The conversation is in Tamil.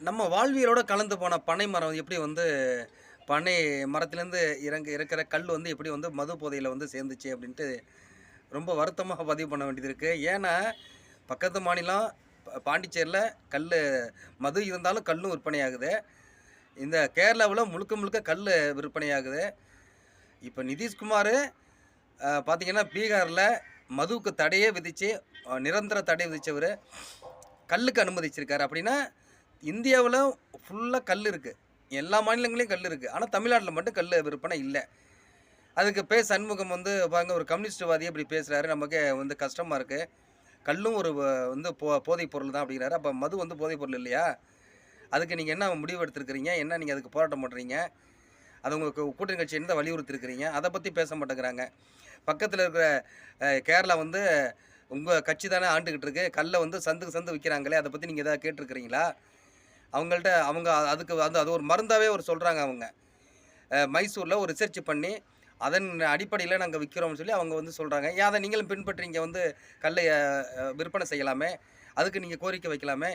நம்ம வாழ்வியலோட கலந்து போன பனை மரம் எப்படி வந்து பனை மரத்துலேருந்து இறங்க இருக்கிற கல் வந்து எப்படி வந்து மது போதையில் வந்து சேர்ந்துச்சு அப்படின்ட்டு ரொம்ப வருத்தமாக பதிவு பண்ண வேண்டியது இருக்குது ஏன்னா பக்கத்து மாநிலம் பாண்டிச்சேரியில் கல் மது இருந்தாலும் கல்லும் விற்பனையாகுது இந்த கேரளாவில் முழுக்க முழுக்க கல் விற்பனையாகுது இப்போ நிதிஷ்குமார் பார்த்திங்கன்னா பீகாரில் மதுவுக்கு தடையே விதித்து நிரந்தர தடை விதித்தவர் கல்லுக்கு அனுமதிச்சிருக்காரு. அப்படின்னா இந்தியாவில் ஃபுல்லாக கல் இருக்குது எல்லா மாநிலங்களையும் கல் இருக்குது ஆனால் தமிழ்நாட்டில் மட்டும் கல் விற்பனை இல்லை. அதுக்கு பே சண்முகம் வந்து பாருங்க ஒரு கம்யூனிஸ்ட்வாதி அப்படி பேசுகிறாரு நமக்கு வந்து கஷ்டமாக இருக்குது கல்லும் ஒரு வந்து போ போதைப் பொருள் தான் அப்படிங்கிறாரு. அப்போ மது வந்து போதைப் பொருள் இல்லையா? அதுக்கு நீங்கள் என்ன முடிவு எடுத்திருக்கிறீங்க? என்ன நீங்கள் அதுக்கு போராட்டம் பண்ணுறீங்க அது உங்களுக்கு கூட்டணி கட்சி என்ன வலியுறுத்திருக்கிறீங்க? அதை பற்றி பேச மாட்டேங்கிறாங்க. பக்கத்தில் இருக்கிற கேரளா வந்து உங்கள் கட்சி தானே ஆண்டுக்கிட்டு இருக்கு. கல்லை வந்து சந்துக்கு சந்து விற்கிறாங்களே அதை பற்றி நீங்கள் எதாவது கேட்டிருக்கிறீங்களா? அவங்கள்ட்ட அவங்க அதுக்கு வந்து அது ஒரு மருந்தாகவே ஒரு சொல்கிறாங்க அவங்க. மைசூரில் ஒரு ரிசர்ச் பண்ணி அதன் அடிப்படையில் நாங்கள் விற்கிறோம்னு சொல்லி அவங்க வந்து சொல்கிறாங்க ஏன் அதை நீங்களும் பின்பற்றி இங்கே வந்து கல்லை விற்பனை செய்யலாமே? அதுக்கு நீங்கள் கோரிக்கை வைக்கலாமே?